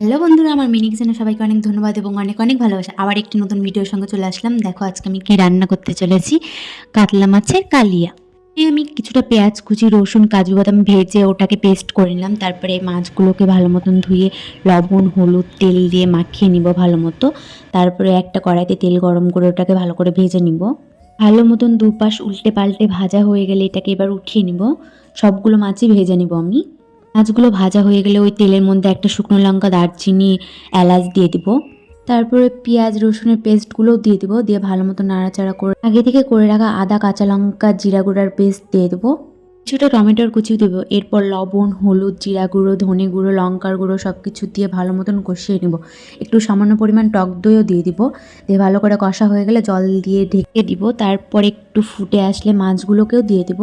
Hello বন্ধুরা, আমার mini কিচেনে সবাইকে অনেক ধন্যবাদ এবং অনেক অনেক ভালোবাসা। আবার একটি নতুন ভিডিওর সঙ্গে চলে আসলাম। দেখো, আজকে আমি কি রান্না করতে চলেছি? কাতলা মাছের কালিয়া। আমি কিছুটা পেঁয়াজ, কুচি, রসুন, কাজু, বাদাম ভেজে ওটাকে পেস্ট করে নিলাম। তারপরে মাছগুলোকে ভালো মতন ধুয়ে লবণ, হলুদ, তেল দিয়ে মাখিয়ে নিব ভালো মতো। তারপরে একটা কড়াইতে তেল গরম করে ওটাকে ভালো করে ভেজে নিব। ভালো মতন দুপাশ উল্টে পাল্টে ভাজা হয়ে গেলে এটাকে এবার উঠিয়ে নিব। সবগুলো মাছই ভেজে নিব আমি। মাছগুলো ভাজা হয়ে গেলে ওই তেলের মধ্যে একটা শুকনো লঙ্কা, দারচিনি, এলাচ দিয়ে দিব। তারপরে পেঁয়াজ, রসুনের পেস্টগুলোও দিয়ে দিব। দিয়ে ভালো মতো নাড়াচাড়া করে, আগে থেকে করে রাখা আদা, কাঁচা লঙ্কা, জিরা গুঁড়ার পেস্ট দিয়ে দেবো। কিছুটা টমেটোর কুচিও দেবো। এরপর লবণ, হলুদ, জিরা গুঁড়ো, ধনে গুঁড়ো, লঙ্কার গুঁড়ো সব কিছু দিয়ে ভালো মতন কষিয়ে নেব। একটু সামান্য পরিমাণ টক দইও দিয়ে দিব। দিয়ে ভালো করে কষা হয়ে গেলে জল দিয়ে ঢেকে দিব। তারপর একটু ফুটে আসলে মাছগুলোকেও দিয়ে দিব।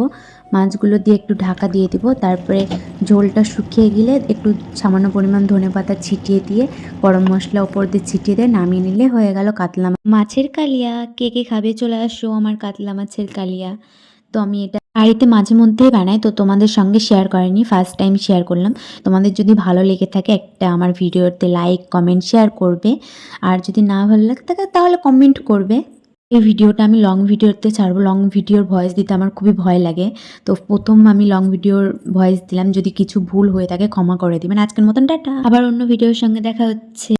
মাছগুলো দিয়ে একটু ঢাকা দিয়ে দিব। তারপরে ঝোলটা শুকিয়ে গেলে একটু সামান্য পরিমাণ ধনে পাতা ছিটিয়ে দিয়ে, গরম মশলা ওপর দিয়ে ছিটিয়ে দিয়ে নামিয়ে নিলে হয়ে গেল কাতলা মাছের কালিয়া, কে কে খাবে চলে আসো আমার কাতলা মাছের কালিয়া। তো আমি এটা বাড়িতে মাঝে মধ্যেই বানাই তো তোমাদের সঙ্গে শেয়ার করিনি ফার্স্ট টাইম শেয়ার করলাম। তোমাদের যদি ভালো লেগে থাকে, একটা আমার ভিডিওতে লাইক কমেন্ট শেয়ার করবে। আর যদি না ভালো লাগে থাকে, তাহলে কমেন্ট করবে। এই ভিডিওটা আমি লং ভিডিওতে ছাড়বো। লং ভিডিওর ভয়েস দিতে আমার খুবই ভয় লাগে। তো প্রথম আমি লং ভিডিওর ভয়েস দিলাম। যদি কিছু ভুল হয়ে থাকে, ক্ষমা করে দিবেন। আজকের মতন টাটা। আবার অন্য ভিডিওর সঙ্গে দেখা হচ্ছে।